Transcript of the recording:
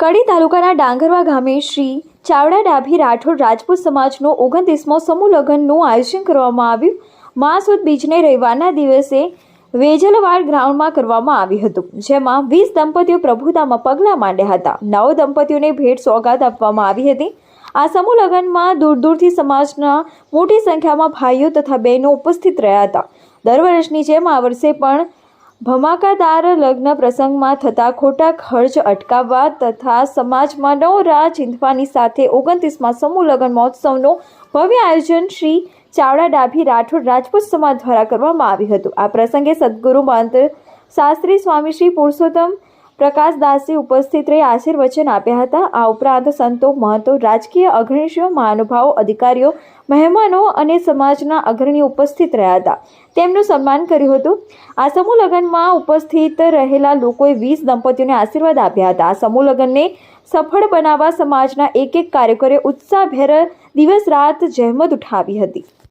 કડી તાલુકાના ડાંગરવા ગામે શ્રી ચાવડા ડાભી રાઠોડ રાજપૂત સમાજનો ઓગણત્રીસમો સમૂહ લગ્નનું આયોજન કરવામાં આવ્યું. મા સુદ બીજને રવિવારના દિવસે વેજલવાડ ગ્રાઉન્ડમાં કરવામાં આવ્યું હતું, જેમાં વીસ દંપતીઓ પ્રભુતામાં પગલાં માંડ્યા હતા. નવ દંપતીઓને ભેટ સોગાદ આપવામાં આવી હતી. આ સમૂહ લગ્નમાં દૂર દૂરથી સમાજના મોટી સંખ્યામાં ભાઈઓ તથા બહેનો ઉપસ્થિત રહ્યા હતા. દર વર્ષની જેમ આ વર્ષે પણ ભમાકાદાર લગ્ન પ્રસંગમાં થતા ખોટા ખર્ચ અટકાવવા તથા સમાજમાં નવ રાહ ચીંધવાની સાથે ઓગણત્રીસમાં સમૂહ લગ્ન મહોત્સવનું ભવ્ય આયોજન શ્રી ચાવડા ડાભી રાઠોડ રાજપૂત સમાજ દ્વારા કરવામાં આવ્યું હતું. આ પ્રસંગે સદગુરુ મંત્ર શાસ્ત્રી સ્વામી શ્રી પુરુષોત્તમ પ્રકાશદાસજી ઉપસ્થિત રહી આશીર્વચન આપ્યા હતા. આ ઉપરાંત સંતો, મહંતો, રાજકીય અગ્રણીશીઓ મહાનુભાવો, અધિકારીઓ, મહેમાનો અને સમાજના અગ્રણીઓ ઉપસ્થિત રહ્યા હતા. તેમનું સન્માન કર્યું હતું. આ સમૂહ લગ્નમાં ઉપસ્થિત રહેલા લોકોએ વીસ દંપતીઓને આશીર્વાદ આપ્યા હતા. આ સમૂહ લગ્નને સફળ બનાવવા સમાજના એક એક કાર્યકરે ઉત્સાહભેર દિવસ રાત જહેમત ઉઠાવી હતી.